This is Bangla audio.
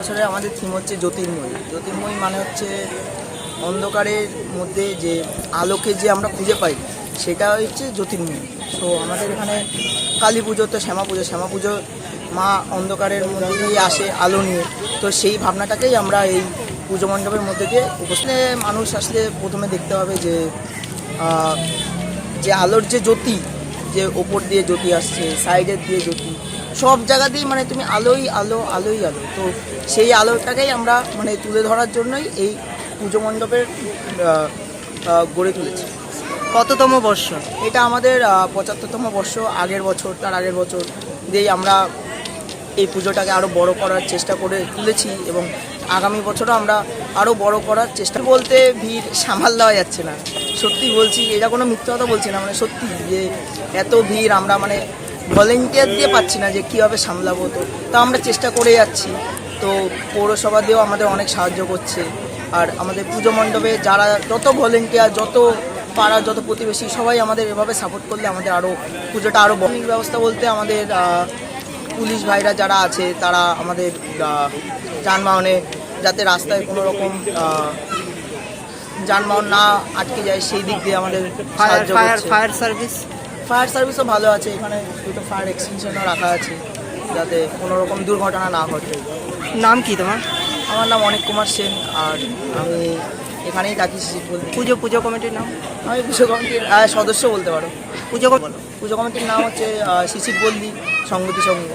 আসলে আমাদের থিম হচ্ছে জ্যোতির্ময়ী। জ্যোতির্ময়ী মানে হচ্ছে অন্ধকারের মধ্যে যে আলোকে যে আমরা খুঁজে পাই, সেটা হচ্ছে জ্যোতির্ময়ী। তো আমাদের এখানে কালী পুজো তো শ্যামা পুজো। শ্যামা পুজো মা অন্ধকারের মধ্যে আসে আলো নিয়ে। তো সেই ভাবনাটাকেই আমরা এই পুজো মণ্ডপের মধ্যে দিয়ে উপস্থিত মানুষ আসলে প্রথমে দেখতে হবে যে যে আলোর যে জ্যোতি, যে ওপর দিয়ে জ্যোতি আসছে, সাইডের দিয়ে জ্যোতি সব জায়গাতেই মানে তুমি আলোই আলো আলোই আলো। তো সেই আলোটাকেই আমরা মানে তুলে ধরার জন্যই এই পুজো মণ্ডপের গড়ে তুলেছি। কততম বর্ষ? এটা আমাদের পঁচাত্তরতম বর্ষ। আগের বছর তার আগের বছর দিয়েই আমরা এই পুজোটাকে আরও বড় করার চেষ্টা করে তুলেছি এবং আগামী বছরও আমরা আরও বড় করার চেষ্টা বলতে ভিড় সামাল দেওয়া যাচ্ছে না। সত্যি বলছি এটা কোনো মিথ্যা কথা বলছি না মানে সত্যি যে এত ভিড় আমরা মানে ভলেন্টিয়ার দিয়ে পাচ্ছি না যে কীভাবে সামলাবো তো। তা আমরা চেষ্টা করে যাচ্ছি। তো পৌরসভা দিয়েও আমাদের অনেক সাহায্য করছে। আর আমাদের পুজো মণ্ডপে যারা যত ভলেন্টিয়ার যত পাড়া যত প্রতিবেশী সবাই আমাদের এভাবে সাপোর্ট করলে আমাদের আরও পুজোটা আরও বমিক ব্যবস্থা বলতে আমাদের পুলিশ ভাইরা যারা আছে তারা আমাদের যানবাহনে যাতে রাস্তায় কোনো রকম যানবাহন না আটকে যায় সেই দিক দিয়ে আমাদের ফায়ার সার্ভিস ফায়ার সার্ভিসও ভালো আছে এখানে দুটো ফায়ার এক্সটেনশনও রাখা আছে যাতে কোনো রকম দুর্ঘটনা না ঘটে। নাম কি তোমার? আমার নাম অনিক কুমার সেন আর আমি এখানেই থাকি পুজো পুজো কমিটির নাম? আমি পুজো কমিটির সদস্য বলতে পারো। পুজো পুজো কমিটির নাম হচ্ছে শিশির বল্লি সংগতি সংঘ।